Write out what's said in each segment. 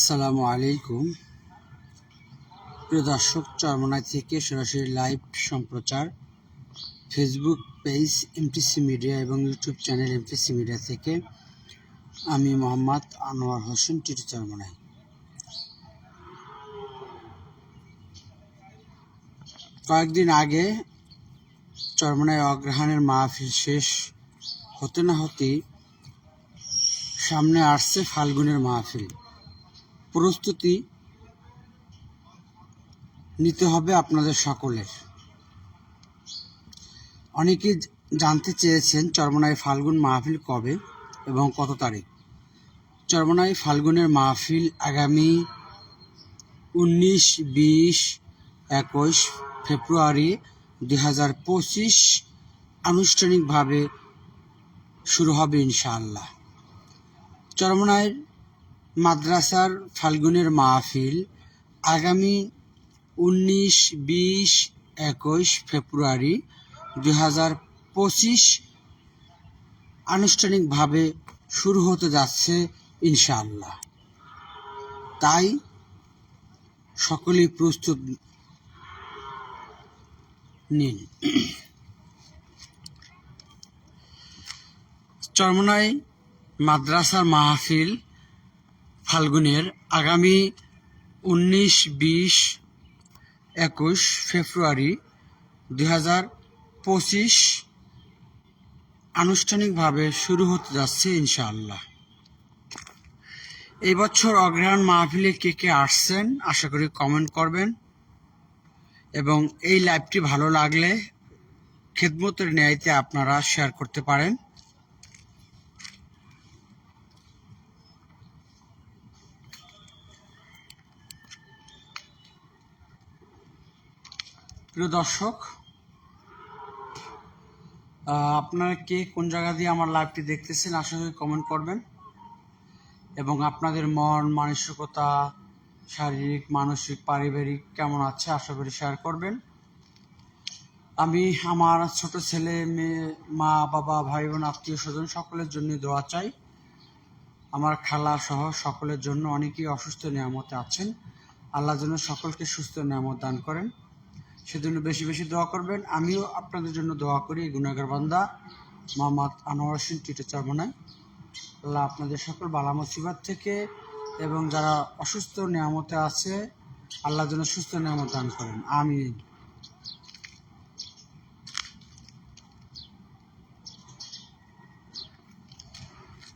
আসসালামু আলাইকুম। প্রিয় দর্শক, চরমনাই থেকে সরাসরি লাইভ সম্প্রচার। ফেসবুক পেজ এমটিসি মিডিয়া এবং ইউটিউব চ্যানেল এমটিসি মিডিয়া থেকে আমি মোহাম্মদ আনোয়ার হোসেন টিটু চরমনাই। কয়েকদিন আগে চরমনায় অগ্রহায়ণের মাহফিল শেষ হতে না হতেই সামনে আসছে ফাল্গুনের মাহফিল। প্রস্তুতি নিতে হবে আপনাদের সকলের। অনেকে জানতে চেয়েছেন চরমনাই ফাল্গুন মাহফিল কবে এবং কত তারিখ। চরমনাই ফাল্গুনের মাহফিল আগামী উনিশ, বিশ, একুশ ফেব্রুয়ারি দুই হাজার পঁচিশ আনুষ্ঠানিকভাবে শুরু হবে ইনশাআল্লাহ। চরমনাইয়ের মাদ্রাসার ফাল্গুনের মাহফিল আগামী উনিশ, বিশ, একুশ ফেব্রুয়ারি দুই হাজার পঁচিশ আনুষ্ঠানিকভাবে শুরু হতে যাচ্ছে ইনশাআল্লাহ। তাই সকলেই প্রস্তুত নিন। চরমনাই মাদ্রাসার মাহফিল ফাল্গুনের আগামী উনিশ, বিশ, একুশ ফেব্রুয়ারি দুই হাজার পঁচিশ আনুষ্ঠানিকভাবে শুরু হতে যাচ্ছে ইনশাআল্লাহ। এই বছর অগ্রহায়ণ মাহফিলে কে কে আসছেন আশা করি কমেন্ট করবেন। এবং এই লাইভটি ভালো লাগলে খেদমতের ন্যায়তে আপনারা শেয়ার করতে পারেন। প্রিয় দর্শক আপনারা কে কোন জায়গা দিয়ে আমার লাইভটি দেখতেছেন, আশা করি কমেন্ট করবেন। এবং আপনাদের মন, মানসিকতা, শারীরিক, মানসিক, পারিবারিক কেমন আছে, আশা করি শেয়ার করবেন। আমি আমার ছোট ছেলে, মেয়ে, মা, বাবা ভাই বোন আত্মীয় স্বজন সকলের জন্য দোয়া চাই। আমার খালা সহ সকলের জন্য অনেকেই অসুস্থ নিয়ামতে আছেন। আল্লাহ যেন সকলকে সুস্থ নিয়ামত দান করেন। সেজন্য বেশি বেশি দোয়া করবেন। আমিও আপনাদের জন্য দোয়া করি গুনাগার বান্দা। মোহাম্মদ আনোয়ার হোসেন, টিটে চারমনায় আল্লাহ আপনাদের সকল বালা মুসিবত থেকে এবং যারা অসুস্থ নিয়ামতে আছে, আল্লাহ যেন সুস্থ নিয়ামত দান করেন। আমিন।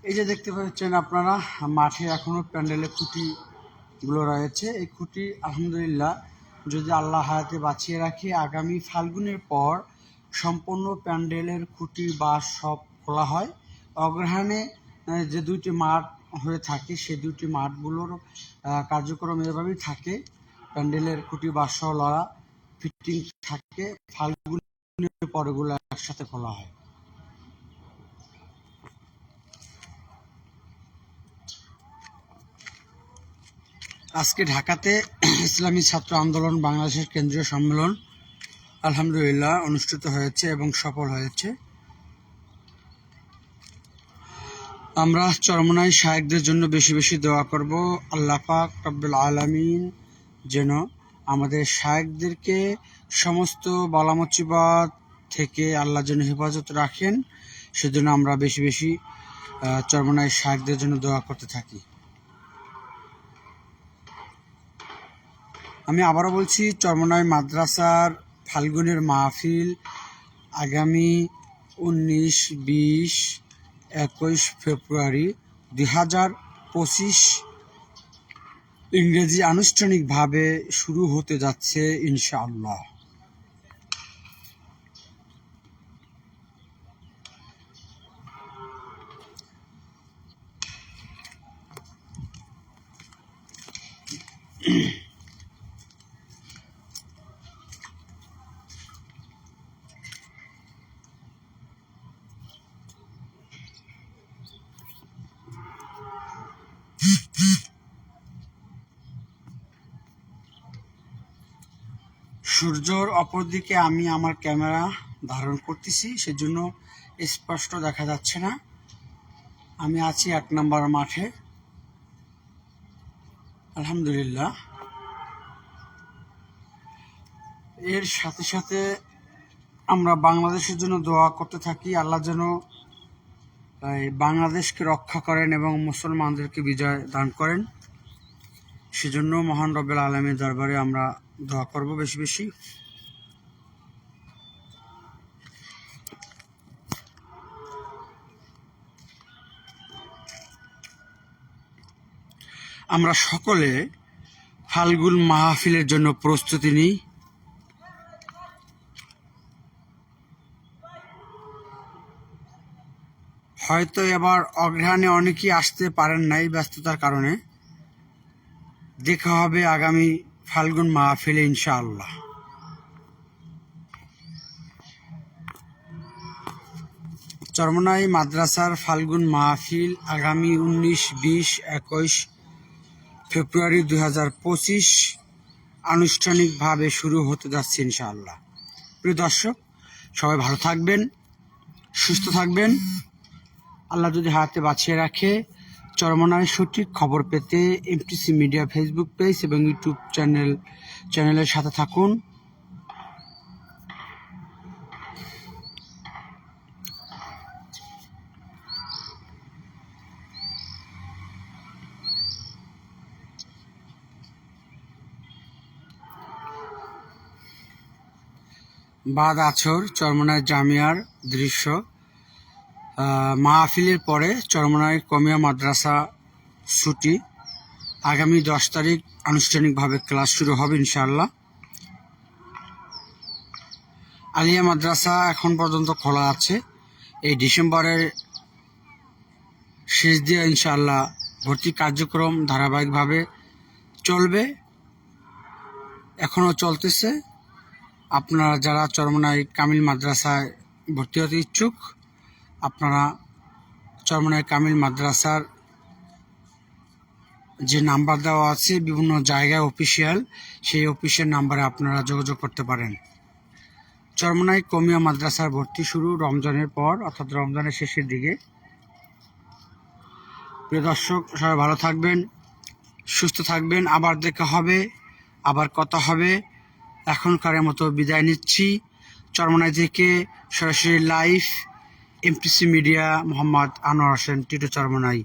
এই যে দেখতে পাচ্ছেন আপনারা, মাঠে এখনও প্যান্ডেলের খুঁটিগুলো রয়েছে। এই খুঁটি, আলহামদুলিল্লাহ যদি আল্লাহ হায়াতে বাঁচিয়ে রাখে আগামী ফাল্গুনের পর সম্পূর্ণ প্যান্ডেলের খুঁটি বা সব খোলা হয়। অগ্রহায়ণে আহ, যে দুইটি মাঠ হয়ে থাকে সেই দুইটি মাঠগুলোর কার্যক্রম এভাবেই থাকে। প্যান্ডেলের খুঁটি বা সহ লড়া ফিটিং থাকে। ফাল্গুনের পরগুলো একসাথে খোলা হয়। আজকে ঢাকাতে ইসলামী ছাত্র আন্দোলন বাংলাদেশের কেন্দ্রীয় সম্মেলন আলহামদুলিল্লাহ অনুষ্ঠিত হয়েছে এবং সফল হয়েছে। আমরা চরমনাই শায়েকদের জন্য বেশি বেশি দোয়া করব। আল্লাহ পাক রব্বুল আলামিন যেন আমাদের শায়েকদেরকে সমস্ত বালামচিবাদ থেকে আল্লাহ যেন হেফাজত রাখেন, সেজন্য আমরা বেশি বেশি চরমনাই শায়েকদের জন্য দোয়া করতে থাকি। আমি আবারও বলছি চরমনাই মাদ্রাসার ফাল্গুনের মাহফিল আগামী উনিশ, বিশ, একুশ ফেব্রুয়ারি দুই হাজার পঁচিশ ইংরেজি আনুষ্ঠানিকভাবে শুরু হতে যাচ্ছে ইনশাআল্লাহ। সূর্যর অপর দিকে আমি আমার ক্যামেরা ধারণ করতেছি, সেজন্য স্পষ্ট দেখা যাচ্ছে না। আমি আছি এক নম্বর মাঠে। আলহামদুলিল্লাহ। এর সাথে সাথে আমরা বাংলাদেশের জন্য দোয়া করতে থাকি, আল্লাহ যেন বাংলাদেশকে রক্ষা করেন এবং মুসলমানদেরকে বিজয় দান করেন। সেজন্য মহান রবেল আলমীর দরবারে আমরা দোয়া করব বেশি বেশি। আমরা সকলে ফাল্গুন মাহফিলের জন্য প্রস্তুতি নিই। হয়তো এবার অগ্রহাণে অনেকেই আসতে পারেন নাই ব্যস্ততার কারণে। দেখা হবে আগামী ফাল্গুন মাহফিলে ইনশাআল্লাহ। চরমনাই মাদ্রাসার ফাল্গুন মাহফিল আগামী উনিশ, বিশ, একুশ ফেব্রুয়ারি দুই হাজার পঁচিশ আনুষ্ঠানিকভাবে শুরু হতে যাচ্ছে ইনশাআল্লাহ। প্রিয় দর্শক, সবাই ভালো থাকবেন, সুস্থ থাকবেন। আল্লাহ যদি হাতে বাঁচিয়ে রাখে চরমনায় সঠিক খবর পেতে এমটিসি মিডিয়া ফেসবুক পেজ এবং ইউটিউব চ্যানেল চ্যানেলের সাথে থাকুন। বাদ আছর, চরমনায় জামিয়ার দৃশ্য। মাহফিলের পরে চরমনায় কমিয়া মাদ্রাসা ছুটি। আগামী দশ তারিখ আনুষ্ঠানিকভাবে ক্লাস শুরু হবে ইনশাআল্লাহ। আলিয়া মাদ্রাসা এখন পর্যন্ত খোলা আছে। এই ডিসেম্বরের শেষ দিয়ে ইনশাআল্লাহ ভর্তি কার্যক্রম ধারাবাহিকভাবে চলবে। এখনও চলতেছে। আপনারা যারা চরমনাই কামিল মাদ্রাসায় ভর্তি হতে ইচ্ছুক আপনারা চরমনাই কামিল মাদ্রাসার যে নাম্বার দেওয়া আছে, বিভিন্ন জায়গায় অফিসিয়াল, সেই অফিসের নাম্বারে আপনারা যোগাযোগ করতে পারেন। চরমনাই কমিয়া মাদ্রাসার ভর্তি শুরু রমজানের পর, অর্থাৎ রমজানের শেষের দিকে। প্রিয় দর্শক, সবাই ভালো থাকবেন, সুস্থ থাকবেন। আবার দেখা হবে, আবার কথা হবে। এখনকারের মতো বিদায় নিচ্ছি। চরমনাই থেকে সরাসরি live MTC media Mohammad Anwar Hossain Titu Charmonai.